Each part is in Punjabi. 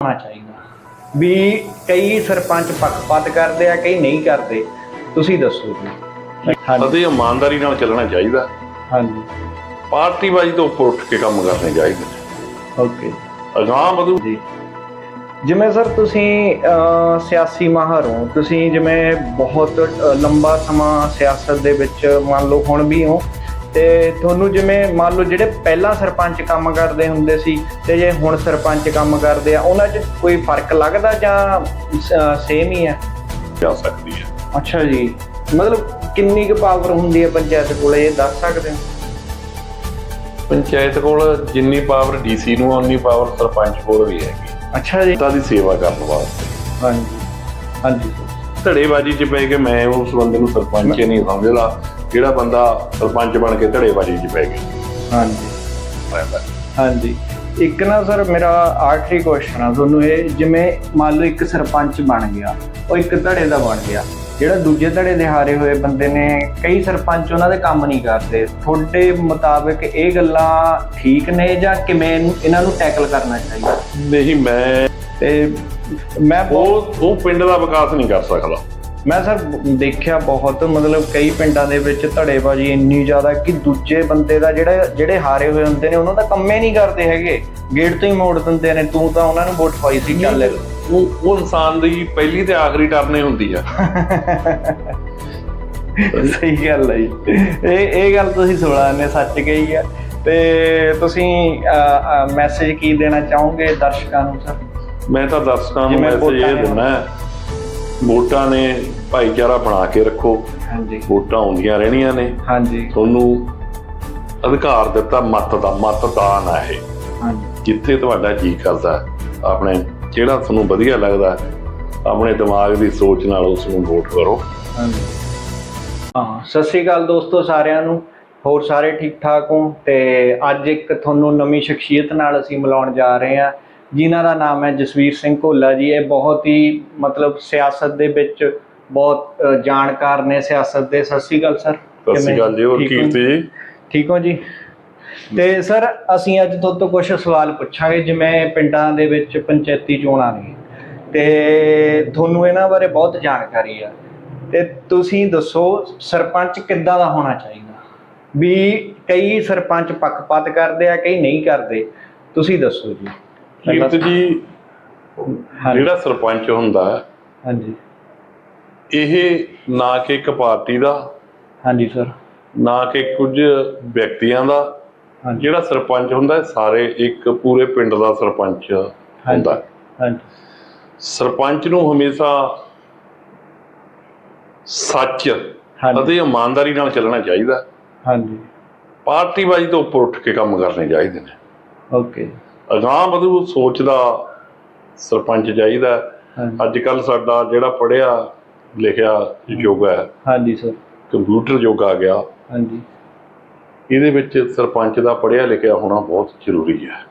ਹੋਣਾ ਚਾਹੀਦਾ। ਵੀ ਕਈ ਸਰਪੰਚ ਪੱਖਪਾਤ ਕਰਦੇ ਆ ਕਈ ਨਹੀਂ ਕਰਦੇ। ਤੁਸੀਂ ਦੱਸੋ ਜੀ। ਹਾਂਜੀ। ਅਤੇ ਇਮਾਨਦਾਰੀ ਨਾਲ ਚੱਲਣਾ ਚਾਹੀਦਾ। ਹਾਂਜੀ। ਪਾਰਟੀਬਾਜ਼ੀ ਤੋਂ ਉੱਪਰ ਉੱਠ ਕੇ ਕੰਮ ਕਰਨੇ ਚਾਹੀਦੇ। ਓਕੇ। ਅਗਾਂਹ ਵਧੂ। ਜੀ। ਜਿਵੇਂ ਸਰ ਤੁਸੀਂ ਸਿਆਸੀ ਮਾਹਰ ਹੋ ਤੁਸੀਂ ਜਿਵੇਂ ਬਹੁਤ ਲੰਬਾ ਸਮਾਂ ਸਿਆਸਤ ਦੇ ਵਿੱਚ ਮੰਨ ਲਓ ਹੁਣ ਵੀ ਹੋ ਤੇ ਤੁਹਾਨੂੰ ਜਿਵੇਂ ਮੰਨ ਲਓ ਜਿਹੜੇ ਪਹਿਲਾਂ ਸਰਪੰਚ ਕੰਮ ਕਰਦੇ ਹੁੰਦੇ ਸੀ ਤੇ ਜੇ ਹੁਣ ਸਰਪੰਚ ਕੰਮ ਕਰਦੇ ਆ ਉਹਨਾਂ 'ਚ ਕੋਈ ਫ਼ਰਕ ਲੱਗਦਾ ਜਾਂ ਸੇਮ ਹੀ ਹੈ? ਜਾ ਸਕਦੀ ਹੈ। ਅੱਛਾ ਜੀ। ਮਤਲਬ ਕਿੰਨੀ ਕੁ ਪਾਵਰ ਹੁੰਦੀ ਹੈ ਪੰਚਾਇਤ ਕੋਲੇ ਇਹ ਦੱਸ ਸਕਦੇ ਹੋ? ਪੰਚਾਇਤ ਕੋਲ ਜਿੰਨੀ ਪਾਵਰ ਡੀਸੀ ਨੂੰ ਉਨੀ ਪਾਵਰ ਸਰਪੰਚ ਕੋਲ ਵੀ ਹੈਗੀ। ਅੱਛਾ ਜੀ। ਤਾਂ ਦੀ ਸੇਵਾ ਕਰਨ ਵਾਸਤੇ। ਹਾਂਜੀ। ਹਾਂਜੀ। ਧੜੇਬਾਜ਼ੀ 'ਚ ਪੈ ਕੇ ਮੈਂ ਉਸ ਬੰਦੇ ਨੂੰ ਸਰਪੰਚ ਨਹੀਂ ਸਮਝਦਾ। ਜਿਹੜਾ ਬੰਦਾ ਸਰਪੰਚ ਬਣ ਕੇ ਧੜੇਬਾਜ਼ੀ 'ਚ ਪੈ ਗਿਆ। ਹਾਂਜੀ। ਹਾਂਜੀ। ਇੱਕ ਨਾ ਸਰ ਮੇਰਾ ਆਖਰੀ ਕੁਐਸਚਨ ਆ ਤੁਹਾਨੂੰ ਇਹ ਜਿਵੇਂ ਮੰਨ ਲਓ ਇੱਕ ਸਰਪੰਚ ਬਣ ਗਿਆ ਉਹ ਇੱਕ ਧੜੇ ਦਾ ਬਣ ਗਿਆ ਜਿਹੜਾ ਦੂਜੇ ਧੜੇ ਦੇ ਹਾਰੇ ਹੋਏ ਬੰਦੇ ਨੇ ਕਈ ਸਰਪੰਚ ਉਹਨਾਂ ਦੇ ਕੰਮ ਨਹੀਂ ਕਰਦੇ। ਤੁਹਾਡੇ ਮੁਤਾਬਕ ਇਹ ਗੱਲਾਂ ਠੀਕ ਨੇ ਜਾਂ ਕਿਵੇਂ ਇਹਨੂੰ- ਨੂੰ ਟੈਕਲ ਕਰਨਾ ਚਾਹੀਦਾ? ਨਹੀਂ ਮੈਂ ਤੇ ਮੈਂ ਉਹ ਉਹ ਪਿੰਡ ਦਾ ਵਿਕਾਸ ਨਹੀਂ ਕਰ ਸਕਦਾ। ਮੈਂ ਸਰ ਦੇਖਿਆ ਬਹੁਤ ਮਤਲਬ ਕਈ ਪਿੰਡਾਂ ਦੇ ਵਿੱਚ ਧੜੇਬਾਜ਼ੀ ਇੰਨੀ ਜ਼ਿਆਦਾ ਕਿ ਦੂਜੇ ਬੰਦੇ ਦਾ ਜਿਹੜਾ ਜਿਹੜੇ ਹਾਰੇ ਹੋਏ ਹੁੰਦੇ ਨੇ ਉਹਨਾਂ ਦਾ ਕੰਮੇ ਨਹੀਂ ਕਰਦੇ ਹੈਗੇ। ਗੇਟ ਤੋਂ ਹੀ ਮੋੜ ਦਿੰਦੇ ਨੇ ਤੂੰ ਤਾਂ ਉਹਨਾਂ ਨੂੰ ਵੋਟ ਪਾਈ ਸੀ ਚੱਲ ਉਹ ਉਹ ਇਨਸਾਨ ਦੀ ਪਹਿਲੀ ਤੇ ਆਖਰੀ ਟਰਨੇ ਹੁੰਦੀ ਆ। ਸਹੀ ਗੱਲ ਹੈ ਇਹ ਇਹ ਗੱਲ ਤੁਸੀਂ ਸੁਣਾ ਨੇ ਸੱਚ ਕਹੀ ਆ। ਤੇ ਤੁਸੀਂ ਮੈਸੇਜ ਕੀ ਦੇਣਾ ਚਾਹੋਗੇ ਦਰਸ਼ਕਾਂ ਨੂੰ ਸਰ? ਮੈਂ ਤਾਂ ਦਰਸ਼ਕਾਂ ਨੂੰ ਮੈਸੇਜ ਇਹ ਦਿੰਦਾ। ਵੋਟਾਂ ਨੇ ਭਾਈਚਾਰਾ ਬਣਾ ਕੇ ਰੱਖੋ। ਹਾਂਜੀ। ਵੋਟਾਂ ਹੁੰਦੀਆਂ ਰਹਿਣੀਆਂ ਨੇ। ਹਾਂਜੀ। ਤੁਹਾਨੂੰ ਅਧਿਕਾਰ ਦਿੱਤਾ ਮਤ ਦਾ ਮਤਦਾਨ ਆ ਇਹ। ਹਾਂਜੀ। ਜਿੱਥੇ ਤੁਹਾਡਾ ਜੀ ਕਰਦਾ ਆਪਣੇ ਜਿਹੜਾ ਤੁਹਾਨੂੰ ਵਧੀਆ ਲੱਗਦਾ ਆਪਣੇ ਦਿਮਾਗ ਦੀ ਸੋਚ ਨਾਲ ਉਸ ਨੂੰ ਵੋਟ ਕਰੋ। ਹਾਂਜੀ। ਹਾਂ ਸਤਿ ਸ਼੍ਰੀ ਅਕਾਲ ਦੋਸਤੋ ਸਾਰਿਆਂ ਨੂੰ। ਹੋਰ ਸਾਰੇ ਠੀਕ ਠਾਕ ਹੋ? ਤੇ ਅੱਜ ਇੱਕ ਤੁਹਾਨੂੰ ਨਵੀਂ ਸ਼ਖਸੀਅਤ ਨਾਲ ਅਸੀਂ ਮਿਲਾਉਣ ਜਾ ਰਹੇ ਹਾਂ। ਜਿਨ੍ਹਾਂ ਦਾ ਨਾਮ ਹੈ ਜਸਵੀਰ ਸਿੰਘ ਭੋਲਾ ਜੀ। ਇਹ ਬਹੁਤ ਹੀ ਮਤਲਬ ਸਿਆਸਤ ਦੇ ਵਿੱਚ ਬਹੁਤ ਜਾਣਕਾਰ ਨੇ ਸਿਆਸਤ ਦੇ। ਸਤਿ ਸ਼੍ਰੀ ਅਕਾਲ ਸਰ। ਸਤਿ ਸ਼੍ਰੀ ਅਕਾਲ ਜੀ ਹੋਰ? ਕੀਰਤੀ ਜੀ ਠੀਕ ਹੋ ਜੀ? ਤੇ ਸਰ ਅਸੀਂ ਅੱਜ ਤੁਹਾਡੇ ਤੋਂ ਕੁਝ ਸਵਾਲ ਪੁੱਛਾਂਗੇ ਜਿਵੇਂ ਪਿੰਡਾਂ ਦੇ ਵਿੱਚ ਪੰਚਾਇਤੀ ਚੋਣਾਂ ਨੇ। ਤੇ ਤੁਹਾਨੂੰ ਇਹਨਾਂ ਬਾਰੇ ਬਹੁਤ ਜਾਣਕਾਰੀ ਆ। ਤੇ ਤੁਸੀਂ ਦੱਸੋ ਸਰਪੰਚ ਕਿੱਦਾਂ ਦਾ ਹੋਣਾ ਚਾਹੀਦਾ? ਵੀ ਕਈ ਸਰਪੰਚ ਪੱਖਪਾਤ ਕਰਦੇ ਆ ਕਈ ਨਹੀਂ ਕਰਦੇ। ਤੁਸੀਂ ਦੱਸੋ ਜੀ। ਕੀਰਤ ਜੀ ਜਿਹੜਾ ਸਰਪੰਚ ਹੁੰਦਾ ਹਾਂਜੀ। ਇਹ ਨਾ ਕਿ ਇੱਕ ਪਾਰਟੀ ਦਾ ਹਾਂਜੀ ਸਰ। ਨਾ ਕਿ ਕੁਝ ਵਿਅਕਤੀਆਂ ਦਾ ਜਿਹੜਾ ਸਰਪੰਚ ਹੁੰਦਾ ਸਾਰੇ ਇੱਕ ਪੂਰੇ ਪਿੰਡ ਦਾ ਸਰਪੰਚ ਹੁੰਦਾ। ਹਾਂਜੀ ਸਰਪੰਚ ਨੂੰ ਹਮੇਸ਼ਾ ਸੱਚ ਅਤੇ ਇਮਾਨਦਾਰੀ ਨਾਲ ਚੱਲਣਾ ਚਾਹੀਦਾ ਹਾਂਜੀ। ਪਾਰਟੀਬਾਜ਼ੀ ਤੋਂ ਉੱਪਰ ਉੱਠ ਕੇ ਕੰਮ ਕਰਨੇ ਚਾਹੀਦੇ ਨੇ। ਓਕੇ। ਅਗਾਂਹ ਵਧੂ ਸੋਚ ਦਾ ਸਰਪੰਚ ਚਾਹੀਦਾ। ਅੱਜ ਕੱਲ ਸਾਡਾ ਜਿਹੜਾ ਪੜਿਆ ਲਿਖਿਆ ਯੁੱਗ ਹੈ। ਹਾਂਜੀ ਸਰ। ਕੰਪਿਊਟਰ ਯੁੱਗ ਆ ਗਿਆ। ਹਾਂਜੀ। ਇਹਦੇ ਵਿੱਚ ਸਰਪੰਚ ਦਾ ਪੜਿਆ ਲਿਖਿਆ ਹੋਣਾ ਬਹੁਤ ਜ਼ਰੂਰੀ ਹੈ।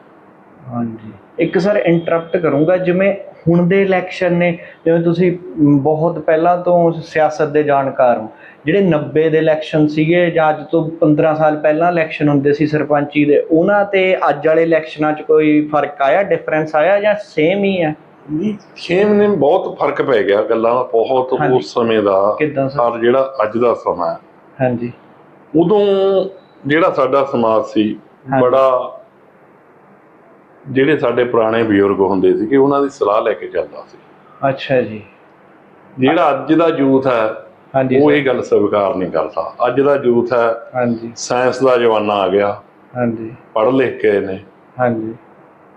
ਹਾਂਜੀ। ਇੱਕ ਸਰ ਇੰਟਰਰਪਟ ਕਰੂੰਗਾ ਜਿਵੇਂ ਹੁਣ ਦੇ ਇਲੈਕਸ਼ਨ ਨੇ ਜਿਵੇਂ ਤੁਸੀਂ ਬਹੁਤ ਪਹਿਲਾਂ ਤੋਂ ਸਿਆਸਤ ਦੇ ਜਾਣਕਾਰ ਹੋ ਜਿਹੜੇ 90 ਦੇ ਇਲੈਕਸ਼ਨ ਸੀਗੇ ਜਾਂ ਅੱਜ ਤੋਂ 15 ਸਾਲ ਪਹਿਲਾਂ ਇਲੈਕਸ਼ਨ ਹੁੰਦੇ ਸੀ ਸਰਪੰਚੀ ਦੇ ਉਹਨਾਂ ਤੇ ਅੱਜ ਵਾਲੇ ਇਲੈਕਸ਼ਨਾਂ 'ਚ ਕੋਈ ਫ਼ਰਕ ਆਇਆ ਡਿਫਰੈਂਸ ਆਇਆ ਜਾਂ ਸੇਮ ਹੀ ਹੈ? ਛੇਮ ਨੇ ਬਹੁਤ ਫ਼ਰਕ ਪੈ ਗਿਆ ਗੱਲਾਂ ਬਹੁਤ। ਉਸ ਸਮੇਂ ਦਾ ਔਰ ਜਿਹੜਾ ਅੱਜ ਦਾ ਸਮਾਂ ਹੈ। ਹਾਂਜੀ। ਉਦੋਂ ਜਿਹੜਾ ਸਾਡਾ ਸਮਾਜ ਸੀ। ਬੜਾ ਜਿਹੜੇ ਸਾਡੇ ਪੁਰਾਣੇ ਬਜ਼ੁਰਗ ਹੁੰਦੇ ਸੀ ਕਿ ਉਹਨਾਂ ਦੀ ਸਲਾਹ ਲੈ ਕੇ ਚੱਲਦਾ ਸੀ। ਅੱਛਾ ਜੀ। ਜਿਹੜਾ ਅੱਜ ਦਾ ਯੂਥ ਹੈ ਹਾਂਜੀ ਉਹ ਇਹ ਗੱਲ ਸਵੀਕਾਰ ਨਹੀਂ ਕਰਦਾ। ਅੱਜ ਦਾ ਯੂਥ ਹੈ ਹਾਂਜੀ। ਸਾਇੰਸ ਦਾ ਜ਼ਮਾਨਾ ਆ ਗਿਆ। ਹਾਂਜੀ। ਪੜ੍ਹ ਲਿਖ ਕੇ ਨੇ। ਹਾਂਜੀ।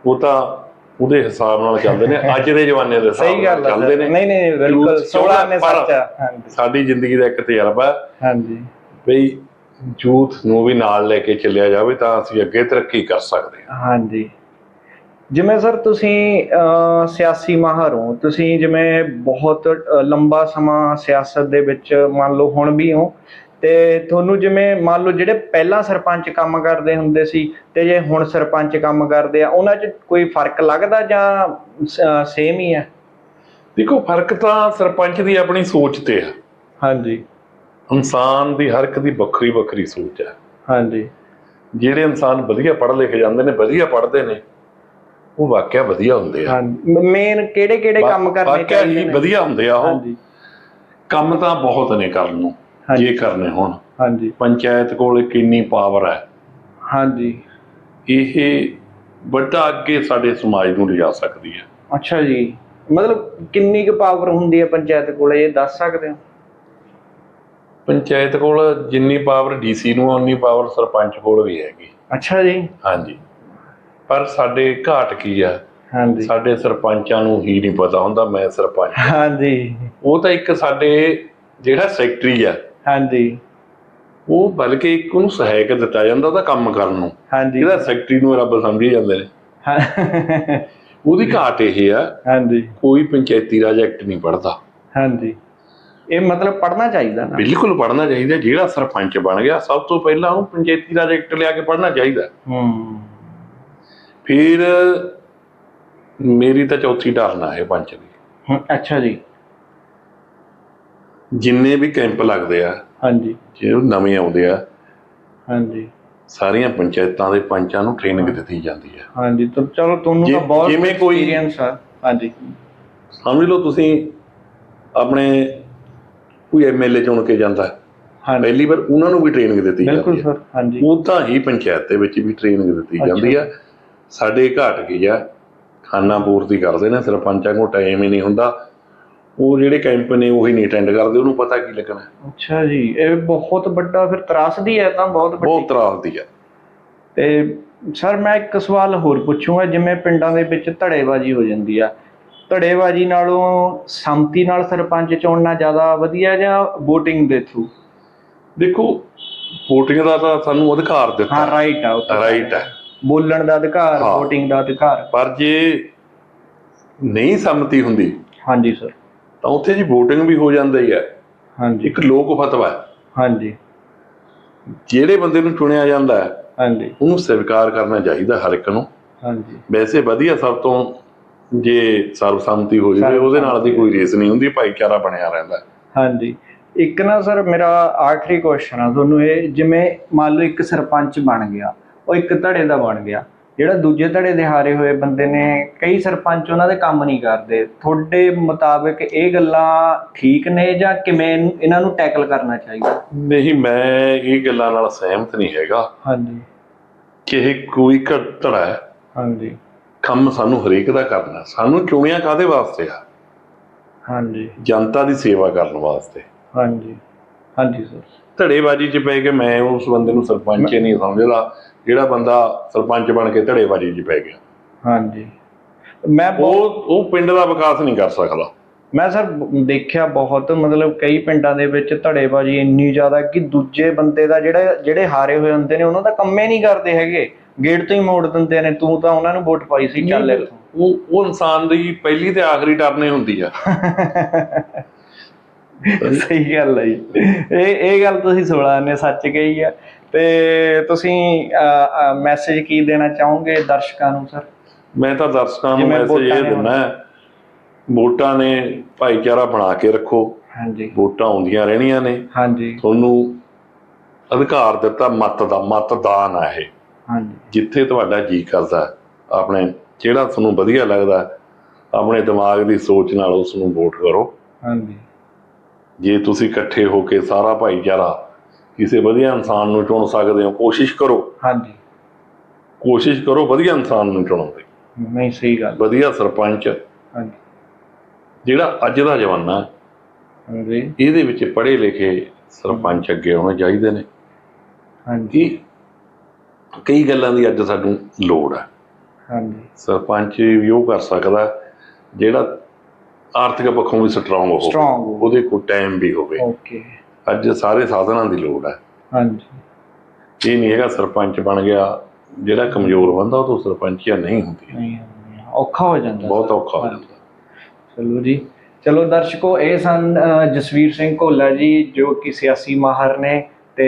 ਉਹ ਤਾਂ ਉਹਦੇ ਹਿਸਾਬ ਨਾਲ ਚੱਲਦੇ ਨੇ। ਅੱਜ ਦੇ ਜ਼ਮਾਨੇ ਦੇ ਹਿਸਾਬ ਸਹੀ ਨਾਲ ਚੱਲਦੇ। ਨੇ। ਨਹੀਂ ਨਹੀਂ ਬਿਲਕੁਲ Youth 16 ਨੇ ਸੱਚ ਹਾਂਜੀ। ਸਾਡੀ ਜ਼ਿੰਦਗੀ ਦਾ ਇੱਕ ਤਜਰਬਾ ਹੈ। ਹਾਂਜੀ। ਬਈ ਯੂਥ ਨੂੰ ਵੀ ਨਾਲ ਲੈ ਕੇ ਚੱਲਿਆ ਜਾਵੇ ਤਾਂ ਅਸੀਂ ਅੱਗੇ ਤਰੱਕੀ ਕਰ ਸਕਦੇ ਹਾਂ। ਹਾਂਜੀ। ਜਿਵੇਂ ਸਰ ਤੁਸੀਂ ਸਿਆਸੀ ਮਾਹਰ ਹੋ ਤੁਸੀਂ ਜਿਵੇਂ ਬਹੁਤ ਲੰਬਾ ਸਮਾਂ ਸਿਆਸਤ ਦੇ ਵਿੱਚ ਮੰਨ ਲਓ ਹੁਣ ਵੀ ਹੋ ਤੇ ਤੁਹਾਨੂੰ ਜਿਵੇਂ ਮੰਨ ਲਓ ਜਿਹੜੇ ਪਹਿਲਾਂ ਸਰਪੰਚ ਕੰਮ ਕਰਦੇ ਹੁੰਦੇ ਸੀ ਤੇ ਜੇ ਹੁਣ ਸਰਪੰਚ ਕੰਮ ਕਰਦੇ ਆ ਉਹਨਾਂ 'ਚ ਕੋਈ ਫ਼ਰਕ ਲੱਗਦਾ ਜਾਂ ਸੇਮ ਹੀ ਹੈ ਦੇਖੋ ਫ਼ਰਕ ਤਾਂ ਸਰਪੰਚ ਦੀ ਆਪਣੀ ਸੋਚ ਤੇ ਹੈ ਹਾਂਜੀ। ਇਨਸਾਨ ਦੀ ਹਰ ਇੱਕ ਦੀ ਵੱਖਰੀ ਵੱਖਰੀ ਸੋਚ ਹੈ ਹਾਂਜੀ। ਜਿਹੜੇ ਇਨਸਾਨ ਵਧੀਆ ਪੜ੍ਹ ਲਿਖ ਜਾਂਦੇ ਨੇ ਵਧੀਆ ਪੜ੍ਹਦੇ ਨੇ ਉਹ ਵਾਕਿਆ ਵਧੀਆ ਹੁੰਦੇ ਆ। ਹਾਂਜੀ ਮੇਨ ਕਿਹੜੇ ਕਿਹੜੇ ਕੰਮ ਕਰਨੇ ਵਾਕਿਆ ਚਾਹੀਦੇ ਹੀ ਨੇ? ਵਧੀਆ ਹੁੰਦੇ ਆ ਉਹ। ਹਾਂਜੀ। ਕੰਮ ਤਾਂ ਬਹੁਤ ਨੇ ਕਰਨ ਨੂੰ ਹਾਂਜੀ। ਜੇ ਕਰਨੇ ਹੋਣ। ਹਾਂਜੀ। ਪੰਚਾਇਤ ਕੋਲ ਕਿੰਨੀ ਪਾਵਰ ਹੈ। ਹਾਂਜੀ। ਇਹ ਵੱਡਾ ਅੱਗੇ ਸਾਡੇ ਸਮਾਜ ਨੂੰ ਲਿਜਾ ਸਕਦੀ ਹੈ। ਅੱਛਾ ਜੀ। ਮਤਲਬ ਕਿੰਨੀ ਕੁ ਪਾਵਰ ਹੁੰਦੀ ਹੈ ਪੰਚਾਇਤ ਕੋਲੇ ਇਹ ਦੱਸ ਸਕਦੇ ਹੋ? ਪੰਚਾਇਤ ਕੋਲ ਜਿੰਨੀ ਪਾਵਰ ਡੀਸੀ ਨੂੰ ਉਨੀ ਪਾਵਰ ਸਰਪੰਚ ਕੋਲ ਵੀ ਹੈਗੀ। ਅੱਛਾ ਜੀ। ਹਾਂਜੀ। ਪਰ ਸਾਡੇ ਘਾਟ ਕੀ ਆ? ਹਾਂਜੀ। ਸਾਡੇ ਸਰਪੰਚਾਂ ਨੂੰ ਹੀ ਨਹੀਂ ਪਤਾ ਹੁੰਦਾ ਮੈਂ ਸਰਪੰਚ ਹਾਂਜੀ। ਉਹ ਤਾਂ ਇੱਕ ਸਾਡੇ ਜਿਹੜਾ ਸੈਕਟਰੀ ਆ ਹਾਂਜੀ। ਉਹ ਬਲਕਿ ਇੱਕ ਉਹਨੂੰ ਸਹਾਇਕ ਦਿੱਤਾ ਜਾਂਦਾ ਉਹਦਾ ਕੰਮ ਕਰਨ ਨੂੰ। ਹਾਂਜੀ। ਇਹਦਾ ਸੈਕਟਰੀ ਨੂੰ ਰੱਬ ਸਮਝੀ ਜਾਂਦੇ ਨੇ। ਉਹਦੀ ਘਾਟ ਇਹ ਆ ਹਾਂਜੀ। ਕੋਈ ਪੰਚਾਇਤੀ ਰਾਜ ਐਕਟ ਨਹੀਂ ਪੜਦਾ ਹਾਂਜੀ। ਇਹ ਮਤਲਬ ਪੜਨਾ ਚਾਹੀਦਾ ਨਾ। ਬਿਲਕੁਲ ਪੜਨਾ ਚਾਹੀਦਾ ਜਿਹੜਾ ਸਰਪੰਚ ਬਣ ਗਿਆ ਸਭ ਤੋਂ ਪਹਿਲਾਂ ਉਹਨੂੰ ਪੰਚਾਇਤੀ ਰਾਜ ਐਕਟ ਲਿਆ ਕੇ ਪੜਨਾ ਚਾਹੀਦਾ। ਹੂੰ। ਫਿਰ ਮੇਰੀ ਤਾਂ ਚੌਥੀ ਧਾਰਨਾ ਹੈ ਪੰਚ ਦੀ। ਹੂੰ, ਅੱਛਾ ਜੀ। ਜਿੰਨੇ ਵੀ ਕੈਂਪ ਲੱਗਦੇ ਆ ਹਾਂਜੀ। ਜਿਹੜੇ ਨਵੇਂ ਆਉਂਦੇ ਆ ਹਾਂਜੀ। ਸਾਰੀਆਂ ਪੰਚਾਇਤਾਂ ਦੇ ਪੰਚਾਂ ਨੂੰ ਟ੍ਰੇਨਿੰਗ ਦਿੱਤੀ ਜਾਂਦੀ ਹੈ ਹਾਂਜੀ ਤਾਂ ਚਲੋ ਤੁਹਾਨੂੰ ਤਾਂ ਬਹੁਤ ਜਿਵੇਂ ਕੋਈ- ਐਕਸਪੀਰੀਅੰਸ ਆ। ਹਾਂਜੀ। ਸਮਝ ਲਓ ਤੁਸੀਂ ਆਪਣੇ ਕੋਈ ਐਮਐਲਏ ਚੁਣ ਕੇ ਜਾਂਦਾ। ਹੈ। ਹਾਂਜੀ। ਪਹਿਲੀ ਵਾਰ ਉਹਨਾਂ ਨੂੰ ਵੀ ਟ੍ਰੇਨਿੰਗ ਦਿੱਤੀ ਬਿਲਕੁਲ ਜਾਂਦੀ ਹੈ ਸਰ ਹਾਂਜੀ। ਉਹ ਤਾਂ ਹੀ ਪੰਚਾਇਤ ਦੇ ਵਿੱਚ ਵੀ ਟ੍ਰੇਨਿੰਗ ਦਿੱਤੀ। ਜਾਂਦੀ ਆ। ਸਾਡੇ ਘਾਟ ਕੀ ਆ? ਖਾਨਾ ਪੂਰਤੀ ਕਰਦੇ ਨੇ ਸਰਪੰਚਾਂ ਕੋਲ ਟਾਈਮ ਹੀ ਨਹੀਂ ਹੁੰਦਾ। ਉਹ ਜਿਹੜੇ ਕੈਂਪ ਨੇ ਉਹੀ ਨਹੀਂ ਅਟੈਂਡ ਕਰਦੇ ਉਹਨੂੰ ਪਤਾ ਕੀ ਲੱਗਣਾ। ਅੱਛਾ ਜੀ ਇਹ ਬਹੁਤ ਵੱਡਾ ਫਿਰ ਤਰਾਸਦੀ ਹੈ ਤਾਂ ਬਹੁਤ ਵੱਡੀ। ਬਹੁਤ ਤਰਾਸ ਦੀ ਆ। ਤੇ ਸਰ ਮੈਂ ਇੱਕ ਸਵਾਲ ਹੋਰ ਪੁੱਛੂੰਗਾ ਜਿਵੇਂ ਪਿੰਡਾਂ ਦੇ ਵਿੱਚ ਧੜੇਬਾਜ਼ੀ ਹੋ ਜਾਂਦੀ ਆ। ਧੜੇਬਾਜ਼ੀ ਨਾਲੋਂ ਸੰਮਤੀ ਨਾਲ ਸਰਪੰਚ ਚੁਣਨਾ ਜ਼ਿਆਦਾ ਵਧੀਆ ਜਾਂ VOTING ਦੇ ਥਰੂ ਦੇਖੋ VOTING ਦਾ ਤਾਂ ਸਾਨੂੰ ਅਧਿਕਾਰ ਹਾਂ ਦਿੱਤਾ ਰਾਈਟ ਆ ਉਹ ਤਾਂ। ਰਾਈਟ ਹੈ ਬੋਲਣ ਦਾ ਅਧਿਕਾਰ ਹਾਂ। VOTING ਦਾ ਅਧਿਕਾਰ। ਪਰ ਜੇ ਨਹੀਂ ਸੰਮਤੀ ਹੁੰਦੀ ਹਾਂਜੀ ਸਰ ਤਾਂ ਉੱਥੇ ਜੀ VOTING ਵੀ ਹੋ ਜਾਂਦਾ ਹੀ ਹੈ। ਹਾਂਜੀ। ਇੱਕ ਲੋਕ ਫਤਵਾ ਹੈ। ਹਾਂਜੀ। ਜਿਹੜੇ ਬੰਦੇ ਨੂੰ ਚੁਣਿਆ ਜਾਂਦਾ ਹੈ ਹਾਂਜੀ। ਉਹਨੂੰ ਸਵੀਕਾਰ ਕਰਨਾ ਚਾਹੀਦਾ ਹਰ ਇੱਕ ਨੂੰ। ਹਾਂਜੀ। ਵੈਸੇ ਵਧੀਆ ਸਭ ਤੋਂ ਜੇ ਸਰਬਸੰਮਤੀ ਹੋ ਜਾਵੇ ਉਹਦੇ ਨਾਲ ਦੀ ਕੋਈ ਰੇਸ ਨਹੀਂ ਹੁੰਦੀ ਭਾਈਚਾਰਾ ਬਣਿਆ ਰਹਿੰਦਾ ਹੈ। ਹਾਂਜੀ। ਇੱਕ ਨਾ ਸਰ ਮੇਰਾ ਆਖਰੀ ਕੁਐਸਚਨ ਆ ਤੁਹਾਨੂੰ ਇਹ ਜਿਵੇਂ ਮੰਨ ਲਓ ਇੱਕ ਸਰਪੰਚ ਬਣ ਗਿਆ ਉਹ ਇੱਕ ਧੜੇ ਦਾ ਬਣ ਗਿਆ। ਜਿਹੜਾ ਦੂਜੇ ਧੜੇ ਦੇ ਹਾਰੇ ਹੋਏ ਬੰਦੇ ਨੇ ਕਈ ਸਰਪੰਚ ਉਹਨਾਂ ਦੇ ਕੰਮ ਨਹੀਂ ਕਰਦੇ। ਤੁਹਾਡੇ ਮੁਤਾਬਕ ਇਹ ਗੱਲਾਂ ਠੀਕ ਨੇ ਜਾਂ ਕਿਵੇਂ ਇਹਨੂੰ- ਨੂੰ ਟੈਕਲ ਕਰਨਾ ਚਾਹੀਦਾ? ਨਹੀਂ ਮੈਂ ਇਹ ਗੱਲਾਂ ਨਾਲ ਸਹਿਮਤ ਨਹੀਂ ਹੈਗਾ। ਹਾਂਜੀ। ਕਿ ਇਹ ਕੋਈ ਘਟੜਾ ਹੈ। ਹਾਂਜੀ। ਕੰਮ ਸਾਨੂੰ ਹਰੇਕ ਦਾ ਕਰਨਾ ਸਾਨੂੰ ਚੁਣਿਆ ਕਾਦੇ ਵਾਸਤੇ ਆ? ਹਾਂਜੀ। ਜਨਤਾ ਦੀ ਸੇਵਾ ਕਰਨ ਵਾਸਤੇ। ਹਾਂਜੀ। ਹਾਂਜੀ ਸਰ। ਧੜੇਬਾਜ਼ੀ 'ਚ ਪੈ ਕੇ ਮੈਂ ਉਸ ਬੰਦੇ ਨੂੰ ਸਰਪੰਚ ਹੀ ਨਹੀਂ ਸਮਝਦਾ। ਜਿਹੜਾ ਬੰਦਾ ਸਰਪੰਚ ਬਣ ਕੇ ਧੜੇਬਾਜ਼ੀ 'ਚ ਪੈ ਗਿਆ। ਹਾਂਜੀ। ਮੈਂ ਉਹ ਉਹ ਪਿੰਡ ਦਾ ਵਿਕਾਸ ਨਹੀਂ ਕਰ ਸਕਦਾ। ਮੈਂ ਸਰ ਦੇਖਿਆ ਬਹੁਤ ਮਤਲਬ ਕਈ ਪਿੰਡਾਂ ਦੇ ਵਿੱਚ ਧੜੇਬਾਜ਼ੀ ਇੰਨੀ ਜ਼ਿਆਦਾ ਕਿ ਦੂਜੇ ਬੰਦੇ ਦਾ ਜਿਹੜਾ ਜਿਹੜੇ ਹਾਰੇ ਹੋਏ ਹੁੰਦੇ ਨੇ ਉਹਨਾਂ ਦਾ ਕੰਮੇ ਨਹੀਂ ਕਰਦੇ ਹੈਗੇ। ਗੇਟ ਤੋਂ ਹੀ ਮੋੜ ਦਿੰਦੇ ਨੇ ਤੂੰ ਤਾਂ ਉਹਨਾਂ ਨੂੰ ਵੋਟ ਪਾਈ ਸੀ ਚੱਲ ਉਹ ਉਹ ਇਨਸਾਨ ਦੀ ਪਹਿਲੀ ਤੇ ਆਖਰੀ ਟਰਨੇ ਹੁੰਦੀ ਆ। ਸਹੀ ਗੱਲ ਹੈ ਜੀ। ਇਹ ਇਹ ਗੱਲ ਤੁਸੀਂ ਸੁਣਾ ਨੇ ਸੱਚ ਕਹੀ ਆ। ਤੇ ਤੁਸੀਂ ਮੈਸੇਜ ਕੀ ਦੇਣਾ ਚਾਹੋਗੇ ਦਰਸ਼ਕਾਂ ਨੂੰ ਸਰ ਮੈਂ ਤਾਂ ਦਰਸ਼ਕਾਂ ਨੂੰ ਮੈਸੇਜ ਇਹ ਦਿੰਦਾ ਵੋਟਾਂ ਨੇ ਭਾਈਚਾਰਾ ਬਣਾ ਕੇ ਰੱਖੋ। ਹਾਂਜੀ। ਵੋਟਾਂ ਆਉਂਦੀਆਂ ਰਹਿਣੀਆਂ ਨੇ। ਹਾਂਜੀ। ਤੁਹਾਨੂੰ ਅਧਿਕਾਰ ਦਿੱਤਾ ਮਤ ਦਾ ਮਤਦਾਨ ਆ ਇਹ। ਹਾਂਜੀ। ਜਿੱਥੇ ਤੁਹਾਡਾ ਜੀ ਕਰਦਾ ਆਪਣੇ ਜਿਹੜਾ ਤੁਹਾਨੂੰ ਵਧੀਆ ਲੱਗਦਾ ਆਪਣੇ ਦਿਮਾਗ ਦੀ ਸੋਚ ਨਾਲ ਉਸ ਨੂੰ ਵੋਟ ਕਰੋ। ਹਾਂਜੀ। ਜੇ ਤੁਸੀਂ ਇਕੱਠੇ ਹੋ ਕੇ ਸਾਰਾ ਭਾਈਚਾਰਾ ਕਿਸੇ ਵਧੀਆ ਇਨਸਾਨ ਨੂੰ ਚੁਣ ਸਕਦੇ ਹੋ ਕੋਸ਼ਿਸ਼ ਕਰੋ। ਹਾਂਜੀ। ਕੋਸ਼ਿਸ਼ ਕਰੋ ਵਧੀਆ ਇਨਸਾਨ ਨੂੰ ਚੁਣੋ ਤੇ ਨਹੀਂ ਸਹੀ ਗੱਲ। ਵਧੀਆ ਸਰਪੰਚ। ਹਾਂਜੀ। ਜਿਹੜਾ ਅੱਜ ਦਾ ਜ਼ਮਾਨਾ ਹੈ, ਹਾਂਜੀ। ਇਹਦੇ ਵਿੱਚ ਪੜ੍ਹੇ ਲਿਖੇ ਸਰਪੰਚ ਅੱਗੇ ਆਉਣੇ ਚਾਹੀਦੇ ਨੇ। ਹਾਂਜੀ। ਕਿ ਕਈ ਗੱਲਾਂ ਦੀ ਅੱਜ ਸਾਨੂੰ ਲੋੜ ਹੈ। ਹਾਂਜੀ। ਸਰਪੰਚ ਵੀ ਉਹ ਕਰ ਸਕਦਾ ਜਿਹੜਾ ਆਰਥਿਕ ਪੱਖੋਂ ਵੀ ਸਟਰੋਂਗ ਹੋਵੇ। ਸਟਰੋਂਗ ਉਹਦੇ ਕੋਲ ਟਾਈਮ ਵੀ ਹੋਵੇ। ਓਕੇ ਅੱਜ ਸਾਰੇ ਸਾਧਨਾਂ ਦੀ ਲੋੜ ਹੈ। ਹਾਂਜੀ। ਇਹ ਨਹੀਂ ਹੈਗਾ ਸਰਪੰਚ ਬਣ ਗਿਆ ਜਿਹੜਾ ਕਮਜ਼ੋਰ ਬੰਦਾ ਉਹ ਤੋਂ ਸਰਪੰਚੀਆ ਨਹੀਂ ਹੁੰਦੀ। ਨਹੀਂ ਔਖਾ ਹੋ ਜਾਂਦਾ। ਬਹੁਤ ਔਖਾ ਹੋ ਜਾਂਦਾ। ਚਲੋ ਜੀ। ਚਲੋ ਦਰਸ਼ਕੋ ਇਹ ਸਨ ਅ, ਜਸਵੀਰ ਸਿੰਘ ਘੋਲਾ ਜੀ ਜੋ ਕਿ ਸਿਆਸੀ ਮਾਹਰ ਨੇ ਤੇ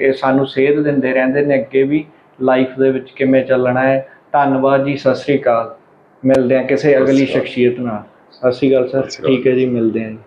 ਇਹ ਸਾਨੂੰ ਸੇਧ ਦਿੰਦੇ ਰਹਿੰਦੇ ਨੇ ਅੱਗੇ ਵੀ ਲਾਈਫ ਦੇ ਵਿੱਚ ਕਿਵੇਂ ਚੱਲਣਾ ਹੈ। ਧੰਨਵਾਦ ਜੀ। ਸਤਿ ਸ੍ਰੀ ਅਕਾਲ। ਮਿਲਦੇ ਹਾਂ ਕਿਸੇ ਅਗਲੀ। ਸ਼ਖਸੀਅਤ ਨਾਲ। ਸਤਿ ਸ੍ਰੀ ਅਕਾਲ ਸਰ। ਠੀਕ ਹੈ ਜੀ ਮਿਲਦੇ ਹਾਂ ਜੀ